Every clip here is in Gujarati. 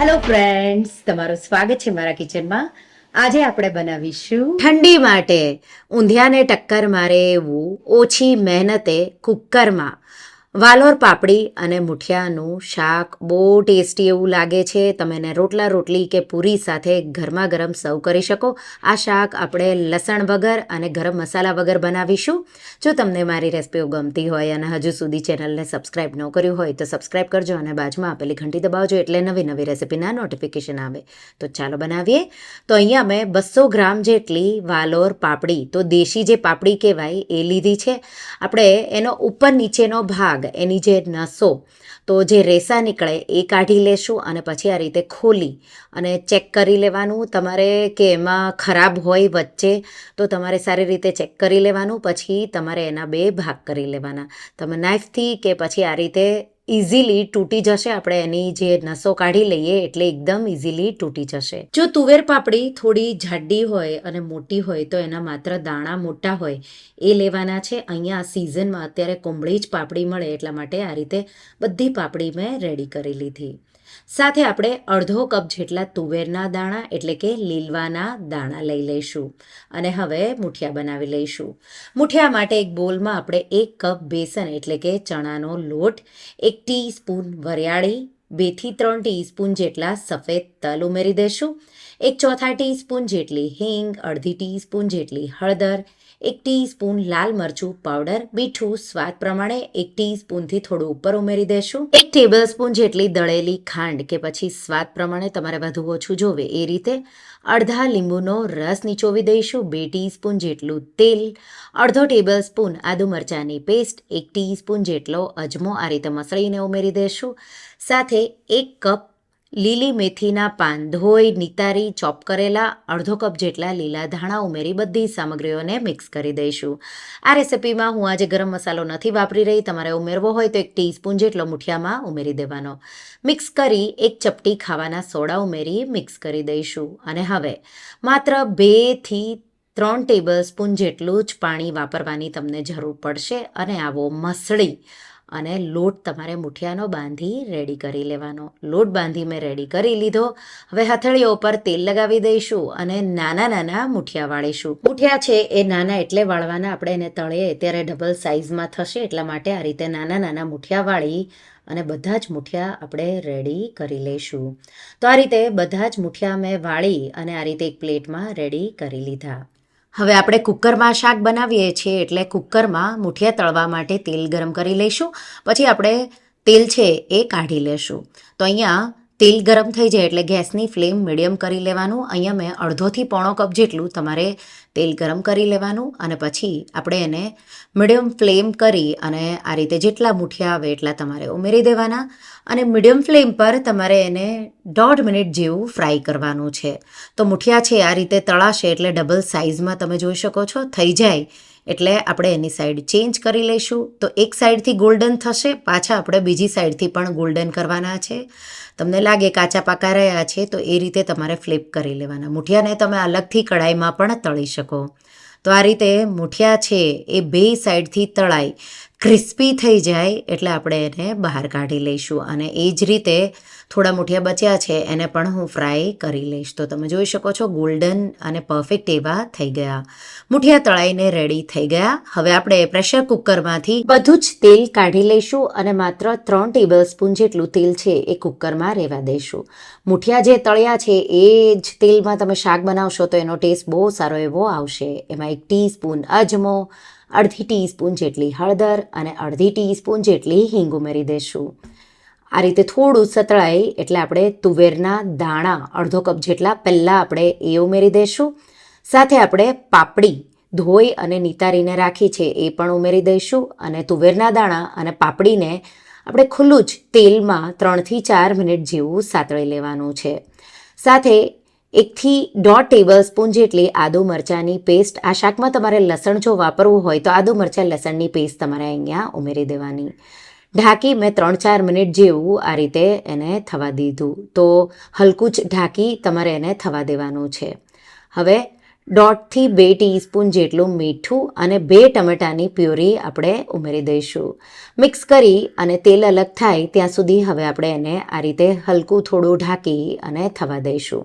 હેલો ફ્રેન્ડ્સ તમારું સ્વાગત છે મારા કિચનમાં. આજે આપણે બનાવીશું ઠંડી માટે ઊંધિયાને ટક્કર મારે એવું ઓછી મહેનતે કુકરમાં. વાલોર પાપડી અને મુઠિયાનું શાક બહુ ટેસ્ટી એવું લાગે છે. તમે એને રોટલા રોટલી કે પૂરી સાથે ગરમા ગરમ સર્વ કરી શકો. આ શાક આપણે લસણ વગર અને ગરમ મસાલા વગર બનાવીશું. જો તમને મારી રેસિપીઓ ગમતી હોય અને હજુ સુધી ચેનલને સબસ્ક્રાઈબ ન કર્યું હોય તો સબસ્ક્રાઈબ કરજો અને બાજુમાં આપેલી ઘંટી દબાવજો એટલે નવી નવી રેસિપીના નોટિફિકેશન આવે. તો ચાલો બનાવીએ. તો અહીંયા મેં બસો ગ્રામ જેટલી વાલોર પાપડી, તો દેશી જે પાપડી કહેવાય, એ લીધી છે. આપણે એનો ઉપર નીચેનો ભાગ એની જે નસો. તો જે રેસા નીકળે એ કાઢી લેશું અને પછી આ રીતે ખોલી અને ચેક કરી લેવાનું. તમારે કે એમાં ખરાબ હોય વચ્ચે તો તમારે સારી રીતે ચેક કરી લેવાનું. પછી તમારે એના બે ભાગ કરી લેવાના. તમે નાઇફથી કે પછી આ રીતે ઇઝીલી તૂટી જશે. આપણે એની જે નસો કાઢી લઈએ એટલે એકદમ ઇઝીલી તૂટી જશે. જો તુવેર પાપડી થોડી જાડી હોય અને મોટી હોય તો એના માત્ર દાણા મોટા હોય એ લેવાના છે. અહીંયા આ સિઝનમાં અત્યારે કોંબળી જ પાપડી મળે એટલા માટે આ રીતે બધી પાપડી મેં રેડી કરી લીધી. સાથે આપણે અડધો કપ જેટલા તુવેરના દાણા, એટલે કે લીલવાના દાણા લઈ લઈશું. અને હવે મુઠિયા બનાવી લઈશું. મુઠિયા માટે એક બોલમાં આપણે એક કપ બેસન, એટલે કે ચણાનો લોટ, એક ટીસ્પૂન વરિયાળી, બેથી ત્રણ ટીસ્પૂન જેટલા સફેદ તલ ઉમેરી દઈશું. એક ચોથા ટીસ્પૂન જેટલી હિંગ, અડધી ટીસ્પૂન જેટલી હળદર એક ટીસ્પૂન લાલ મરચું પાવડર, મીઠું સ્વાદ પ્રમાણે એક ટીસ્પૂનથી થોડું ઉપર ઉમેરી દેશું. એક ટેબલ સ્પૂન જેટલી દળેલી ખાંડ કે પછી સ્વાદ પ્રમાણે તમારે વધુ ઓછું જોવે એ રીતે અડધા લીંબુનો રસ નીચોવી દઈશું, બે ટીસ્પૂન જેટલું તેલ, અડધો ટેબલ સ્પૂન આદુ મરચાંની પેસ્ટ, એક ટીસ્પૂન જેટલો અજમો આ રીતે મસળીને ઉમેરી દઈશું સાથે એક કપ લીલી મેથીના પાન, ધોઈ, નિતારી, ચોપ કરેલા, અડધો કપ જેટલા લીલા ધાણા ઉમેરી બધી સામગ્રીઓને મિક્સ કરી દઈશું. આ રેસિપીમાં હું આજે ગરમ મસાલો નથી વાપરી રહી, તમારે ઉમેરવો હોય તો એક ટીસ્પૂન જેટલો મુઠિયામાં ઉમેરી દેવાનો. મિક્સ કરી એક ચપટી ખાવાના સોડા ઉમેરી મિક્સ કરી દઈશું. અને હવે માત્ર બેથી ત્રણ ટેબલ સ્પૂન જેટલું જ પાણી વાપરવાની તમને જરૂર પડશે અને આવો મસળી અને લોટ તમારે મુઠિયાનો બાંધી રેડી કરી લેવાનો. લોટ બાંધી મેં રેડી કરી લીધો. હવે હથેળીઓ પર તેલ લગાવી દઈશું અને નાના નાના મુઠિયા વાળીશું. મુઠિયા છે એ નાના એટલે વાળવાના આપણે એને તળીએ ત્યારે ડબલ સાઇઝમાં થશે, એટલા માટે આ રીતે નાના નાના મુઠિયા વાળી અને બધા જ મુઠિયા આપણે રેડી કરી લઈશું. તો આ રીતે બધા જ મુઠિયા મેં વાળી અને આ રીતે એક પ્લેટમાં રેડી કરી લીધા. હવે આપણે કુકરમાં શાક બનાવીએ છીએ એટલે કુકરમાં મુઠિયા તળવા માટે તેલ ગરમ કરી લઈશું. પછી આપણે તેલ છે એ કાઢી લેશું. તો અહીંયા તેલ ગરમ થઈ જાય એટલે ગેસની ફ્લેમ મીડિયમ કરી લેવાનું. અહીંયા મેં અડધોથી પોણો કપ જેટલું તમારે તેલ ગરમ કરી લેવાનું અને પછી આપણે એને મીડિયમ ફ્લેમ કરી અને આ રીતે જેટલા મુઠિયા આવે એટલા તમારે ઉમેરી દેવાના. અને મીડિયમ ફ્લેમ પર તમારે એને દોઢ મિનિટ જેવું ફ્રાય કરવાનું છે. તો મુઠિયા છે, આ રીતે તળાશે એટલે ડબલ સાઇઝમાં તમે જોઈ શકો છો. થઈ જાય એટલે આપણે એની સાઈડ ચેન્જ કરી લઈશું. તો એક સાઈડથી ગોલ્ડન થશે, પાછા આપણે બીજી સાઈડથી પણ ગોલ્ડન કરવાના છે. તમને લાગે કાચા પાકા રહ્યા છે, તો એ રીતે તમારે ફ્લિપ કરી લેવાના. મુઠિયાને તમે અલગથી કઢાઈમાં પણ તળી શકો. તો આ રીતે મુઠિયા છે, એ બે સાઈડથી તળાઈ ક્રિસ્પી થઈ જાય એટલે આપણે એને બહાર કાઢી લઈશું. અને એ જ રીતે થોડા મૂઠિયા બચ્યા છે, એને પણ હું ફ્રાય કરી લઈશ. તો તમે જોઈ શકો છો ગોલ્ડન અને પરફેક્ટ એવા થઈ ગયા. મૂઠિયા તળાઈને રેડી થઈ ગયા. હવે આપણે પ્રેશર કુકરમાંથી બધું જ તેલ કાઢી લઈશું અને માત્ર ત્રણ ટેબલ સ્પૂન જેટલું તેલ છે એ કુકરમાં રહેવા દઈશું. મૂઠિયા જે તળ્યા છે, એ જ તેલમાં તમે શાક બનાવશો તો એનો ટેસ્ટ બહુ સારો એવો આવશે. એમાં એક ટીસ્પૂન અજમો અડધી ટીસ્પૂન જેટલી હળદર અને અડધી ટીસ્પૂન જેટલી હિંગ ઉમેરી દઈશું આ રીતે થોડું સતળાય એટલે આપણે તુવેરના દાણા અડધો કપ જેટલા પહેલાં આપણે એ ઉમેરી દઈશું સાથે આપણે પાપડી ધોઈ અને નિતારીને રાખી છે એ પણ ઉમેરી દઈશું અને તુવેરના દાણા અને પાપડીને આપણે ખુલ્લું જ તેલમાં ત્રણથી ચાર મિનિટ જેવું સાતળી લેવાનું છે. સાથે એકથી દોઢ ટેબલ સ્પૂન જેટલી આદુ મરચાંની પેસ્ટ આ શાકમાં તમારે લસણ જો વાપરવું હોય તો આદુ મરચાં લસણની પેસ્ટ તમારે અહીંયા ઉમેરી દેવાની. ઢાંકી મેં ત્રણ ચાર મિનિટ જેવું આ રીતે એને થવા દીધું. તો હલકું જ ઢાંકી તમારે એને થવા દેવાનું છે. હવે દોઢથી બે ટીસ્પૂન જેટલું મીઠું અને બે ટમેટાની પ્યુરી આપણે ઉમેરી દઈશું. મિક્સ કરી અને તેલ અલગ થાય ત્યાં સુધી હવે આપણે એને આ રીતે હલકું થોડું ઢાંકી અને થવા દઈશું.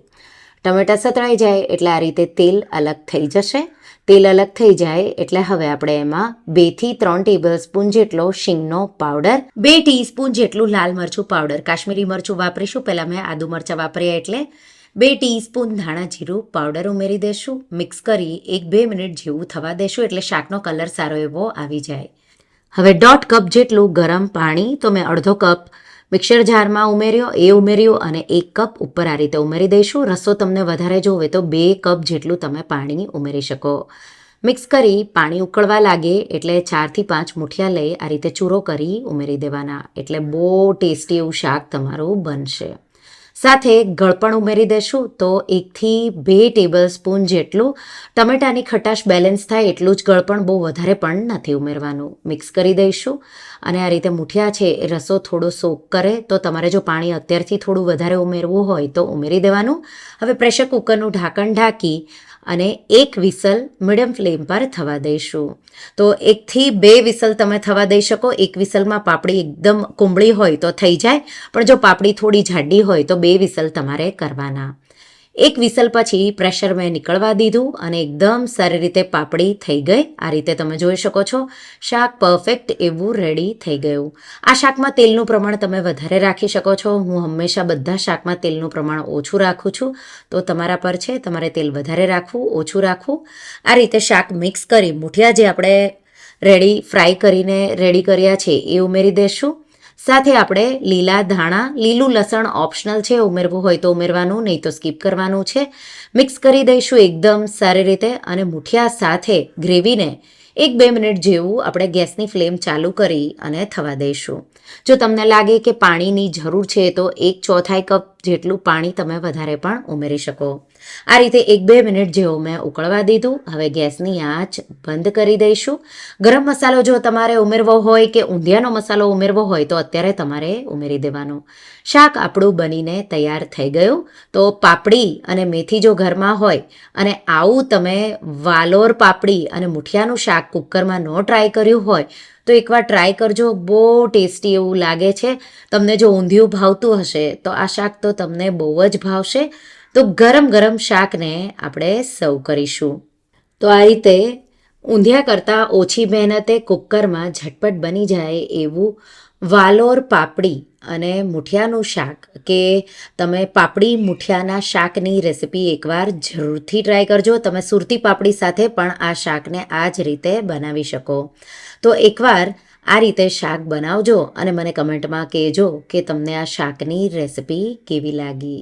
ટમેટા સતળાઈ જાય એટલે આ રીતે તેલ અલગ થઈ જશે. તેલ અલગ થઈ જાય એટલે હવે આપણે એમાં બેથી ત્રણ ટેબલ સ્પૂન જેટલો શીંગનો પાવડર, બે ટીસ્પૂન જેટલું લાલ મરચું પાવડર. કાશ્મીરી મરચું વાપરીશું. પહેલાં મેં આદુ મરચાં વાપર્યા એટલે બે ટીસ્પૂન ધાણા જીરું પાવડર ઉમેરી દેશું. મિક્સ કરી એક બે મિનિટ જેવું થવા દેશું એટલે શાકનો કલર સારો એવો આવી જાય. હવે દોઢ કપ જેટલું ગરમ પાણી, તો મેં અડધો કપ મિક્સર જારમાં ઉમેર્યો, એ ઉમેર્યું અને એક કપ ઉપર આ રીતે ઉમેરી દઈશું. રસો તમને વધારે જોવે તો બે કપ જેટલું તમે પાણી ઉમેરી શકો. મિક્સ કરી પાણી ઉકળવા લાગે એટલે ચારથી પાંચ મુઠિયા લઈ આ રીતે ચૂરો કરી ઉમેરી દેવાના. એટલે બહુ ટેસ્ટી એવું શાક તમારું બનશે. સાથે ગળપણ ઉમેરી દેશું તો એકથી બે ટેબલ સ્પૂન જેટલું ટમેટાની ખટાશ બેલેન્સ થાય એટલું જ ગળપણ બહુ વધારે પણ નથી ઉમેરવાનું. મિક્સ કરી દઈશું અને આ રીતે મૂઠિયા છે એ રસો થોડો સોક કરે તો તમારે જો પાણી અત્યારથી થોડું વધારે ઉમેરવું હોય તો ઉમેરી દેવાનું. હવે પ્રેશર કુકરનું ઢાંકણ ઢાંકી અને એક વિસલ મીડિયમ ફ્લેમ પર થવા દઈશું. તો એકથી બે વિસલ તમે થવા દઈ શકો. એક વિસલમાં પાપડી એકદમ કુંબળી હોય તો થઈ જાય. પણ જો પાપડી થોડી જાડી હોય તો બે વિસલ તમારે કરવાના. એક વિસલ પછી પ્રેશર મેં નીકળવા દીધું અને એકદમ સારી રીતે પાપડી થઈ ગઈ. આ રીતે તમે જોઈ શકો છો, શાક પરફેક્ટ એવું રેડી થઈ ગયું. આ શાકમાં તેલનું પ્રમાણ તમે વધારે રાખી શકો છો. હું હંમેશા બધા શાકમાં તેલનું પ્રમાણ ઓછું રાખું છું. તો તમારા પર છે, તમારે તેલ વધારે રાખવું, ઓછું રાખવું. આ રીતે શાક મિક્સ કરી મુઠિયા જે આપણે રેડી ફ્રાય કરીને રેડી કર્યા છે, એ ઉમેરી દેશું. સાથે આપણે લીલા ધાણા, લીલું લસણ ઓપ્શનલ છે, ઉમેરવું હોય તો ઉમેરવાનું, નહીં તો સ્કીપ કરવાનું છે. મિક્સ કરી દઈશું એકદમ સારી રીતે અને મુઠિયા સાથે ગ્રેવીને એક બે મિનિટ જેવું આપણે ગેસની ફ્લેમ ચાલુ કરી અને થવા દઈશું. જો તમને લાગે કે પાણીની જરૂર છે તો એક ચોથાઈ કપ જેટલું પાણી તમે વધારે પણ ઉમેરી શકો. આ રીતે એક બે મિનિટ જેવું મેં ઉકળવા દીધું. હવે ગેસની આંચ બંધ કરી દઈશું. ગરમ મસાલો જો તમારે ઉમેરવો હોય કે ઊંધિયાનો મસાલો ઉમેરવો હોય તો અત્યારે તમારે ઉમેરી દેવાનો. શાક આપણું બનીને તૈયાર થઈ ગયું. તો પાપડી અને મેથી જો ઘરમાં હોય અને આવું તમે વાલોર પાપડી અને મુઠિયાનું શાક કુકરમાં ન ટ્રાય કર્યું હોય તો એકવાર ટ્રાય કરજો, બહુ ટેસ્ટી એવું લાગે છે. તમને જો ઊંધિયું ભાવતું હશે, તો આ શાક તો તમને બહુ જ ભાવશે. તો ગરમ ગરમ શાકને આપણે સર્વ કરીશું. તો આ રીતે ઊંધિયા કરતાં ઓછી મહેનતે કુકરમાં ઝટપટ બની જાય એવું વાલોર પાપડી અને મુઠિયાનું શાક, કે તમે પાપડી મુઠિયાના શાકની રેસિપી એકવાર જરૂરથી ટ્રાય કરજો. તમે સુરતી પાપડી સાથે પણ આ શાકને આ જ રીતે બનાવી શકો. તો એકવાર આ રીતે શાક બનાવજો અને મને કમેન્ટમાં કહેજો કે તમને આ શાકની રેસિપી કેવી લાગી.